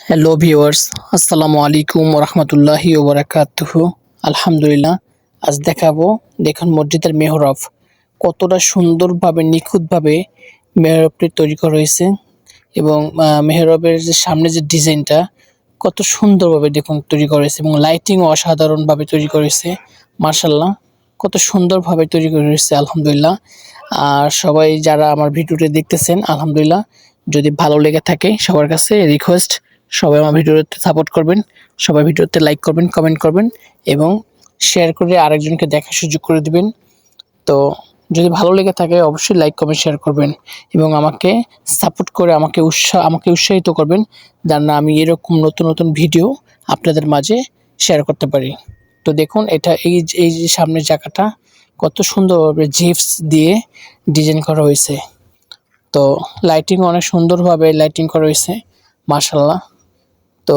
Hello viewers আসসালামু আলাইকুম রহমতুল্লাহি ওবরাকাতুহু আলহামদুলিল্লাহ আজ দেখাবো দেখুন মসজিদের মেহরব কতটা সুন্দরভাবে নিখুঁতভাবে মেহরবটি তৈরি করা হয়েছে এবং আহ, মেহরবের যে সামনে যে ডিজাইনটা কত সুন্দরভাবে দেখুন তৈরি করা হয়েছে এবং লাইটিংও অসাধারণভাবে তৈরি করা হয়েছে মার্শাল্লাহ কত সুন্দরভাবে তৈরি করা হয়েছে আলহামদুলিল্লাহ আর সবাই যারা আমার ভিডিওটি দেখতেছেন আলহামদুলিল্লাহ যদি ভালো লেগে থাকে সবার কাছে রিকোয়েস্ট সবাই আমার ভিডিওতে সাপোর্ট করবেন, সবাই ভিডিওতে লাইক করবেন কমেন্ট করবেন এবং শেয়ার করে আরেকজনকে দেখার সুযোগ করে দিবেন। তো যদি ভালো লেগে থাকে অবশ্যই লাইক কমেন্ট শেয়ার করবেন এবং আমাকে সাপোর্ট করে আমাকে উৎসাহ, আমাকে উৎসাহিত করবেন যার না আমি এরকম নতুন নতুন ভিডিও আপনাদের মাঝে শেয়ার করতে পারি। তো দেখুন, এটা এই এই যে সামনের জায়গাটা কত সুন্দরভাবে জিপস দিয়ে ডিজাইন করা হয়েছে। তো লাইটিং অনেক সুন্দরভাবে লাইটিং করা হয়েছে মাশাল্লাহ তো